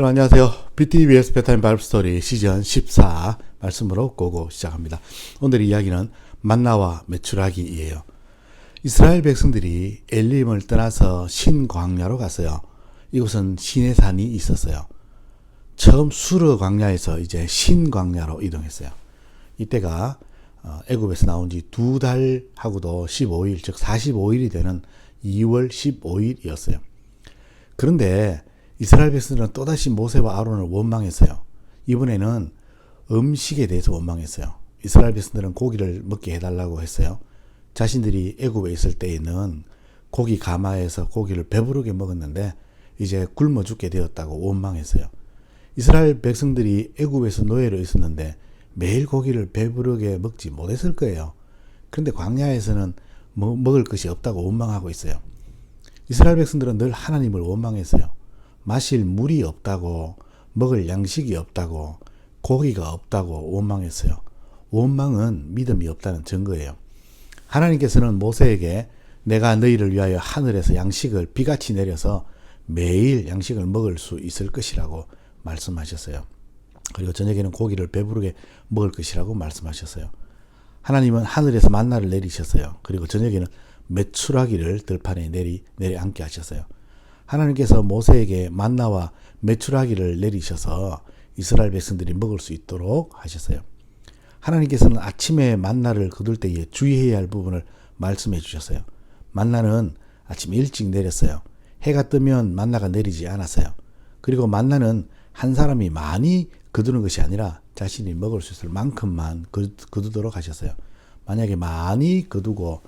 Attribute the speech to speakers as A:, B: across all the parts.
A: 여러분 안녕하세요. BTBS 베타임 바이블 스토리 시즌 14 말씀으로 고고 시작합니다. 오늘 이야기는 만나와 메추라기이에요. 이스라엘 백성들이 엘림을 떠나서 신광야로 갔어요. 이곳은 신의 산이 있었어요. 처음 수르 광야에서 이제 신광야로 이동했어요. 이때가 어, 애굽에서 나온 지 두 달하고도 15일, 즉 45일이 되는 2월 15일이었어요. 그런데 이스라엘 백성들은 또다시 모세와 아론을 원망했어요. 이번에는 음식에 대해서 원망했어요. 이스라엘 백성들은 고기를 먹게 해달라고 했어요. 자신들이 애굽에 있을 때에는 고기 가마에서 고기를 배부르게 먹었는데 이제 굶어 죽게 되었다고 원망했어요. 이스라엘 백성들이 애굽에서 노예로 있었는데 매일 고기를 배부르게 먹지 못했을 거예요. 그런데 광야에서는 뭐 먹을 것이 없다고 원망하고 있어요. 이스라엘 백성들은 늘 하나님을 원망했어요. 마실 물이 없다고, 먹을 양식이 없다고, 고기가 없다고 원망했어요. 원망은 믿음이 없다는 증거예요. 하나님께서는 모세에게 내가 너희를 위하여 하늘에서 양식을 비같이 내려서 매일 양식을 먹을 수 있을 것이라고 말씀하셨어요. 그리고 저녁에는 고기를 배부르게 먹을 것이라고 말씀하셨어요. 하나님은 하늘에서 만나를 내리셨어요. 그리고 저녁에는 메추라기를 들판에 내리 내리 앉게 하셨어요. 하나님께서 모세에게 만나와 메추라기를 내리셔서 이스라엘 백성들이 먹을 수 있도록 하셨어요. 하나님께서는 아침에 만나를 거둘 때에 주의해야 할 부분을 말씀해 주셨어요. 만나는 아침 일찍 내렸어요. 해가 뜨면 만나가 내리지 않았어요. 그리고 만나는 한 사람이 많이 거두는 것이 아니라 자신이 먹을 수 있을 만큼만 거두도록 하셨어요. 만약에 많이 거두고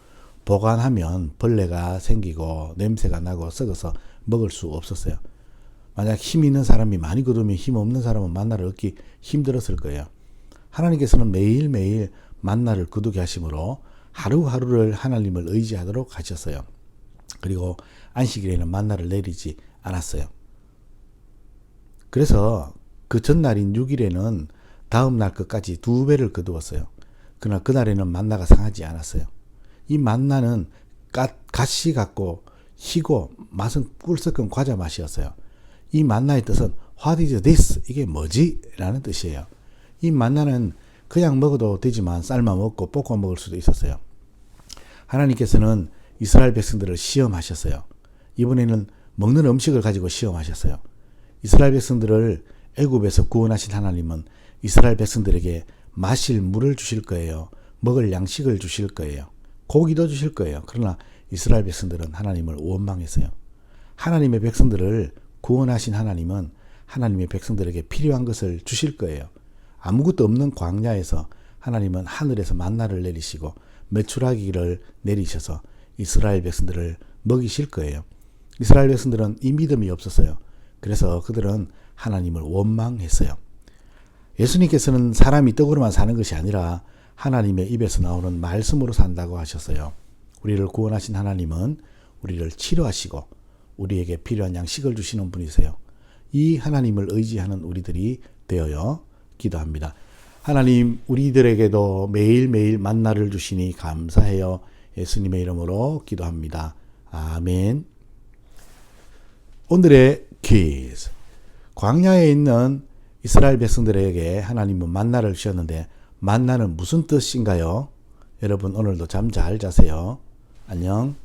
A: 보관하면 벌레가 생기고 냄새가 나고 썩어서 먹을 수 없었어요. 만약 힘 있는 사람이 많이 거두면 힘 없는 사람은 만나를 얻기 힘들었을 거예요. 하나님께서는 매일매일 만나를 거두게 하심으로 하루하루를 하나님을 의지하도록 하셨어요. 그리고 안식일에는 만나를 내리지 않았어요. 그래서 그 전날인 6일에는 다음 날 끝까지 두 배를 거두었어요. 그러나 그날에는 만나가 상하지 않았어요. 이 만나는 가시 같고 희고 맛은 꿀 섞은 과자 맛이었어요. 이 만나의 뜻은 What is this? 이게 뭐지? 라는 뜻이에요. 이 만나는 그냥 먹어도 되지만 삶아 먹고 볶아 먹을 수도 있었어요. 하나님께서는 이스라엘 백성들을 시험하셨어요. 이번에는 먹는 음식을 가지고 시험하셨어요. 이스라엘 백성들을 애굽에서 구원하신 하나님은 이스라엘 백성들에게 마실 물을 주실 거예요. 먹을 양식을 주실 거예요. 고기도 주실 거예요. 그러나 이스라엘 백성들은 하나님을 원망했어요. 하나님의 백성들을 구원하신 하나님은 하나님의 백성들에게 필요한 것을 주실 거예요. 아무것도 없는 광야에서 하나님은 하늘에서 만나를 내리시고 메추라기를 내리셔서 이스라엘 백성들을 먹이실 거예요. 이스라엘 백성들은 이 믿음이 없었어요. 그래서 그들은 하나님을 원망했어요. 예수님께서는 사람이 떡으로만 사는 것이 아니라 하나님의 입에서 나오는 말씀으로 산다고 하셨어요. 우리를 구원하신 하나님은 우리를 치료하시고 우리에게 필요한 양식을 주시는 분이세요. 이 하나님을 의지하는 우리들이 되어요 기도합니다. 하나님, 우리들에게도 매일매일 만나를 주시니 감사해요. 예수님의 이름으로 기도합니다. 아멘. 오늘의 퀴즈. 광야에 있는 이스라엘 백성들에게 하나님은 만나를 주셨는데 만나는 무슨 뜻인가요? 여러분 오늘도 잠 잘 자세요. 안녕.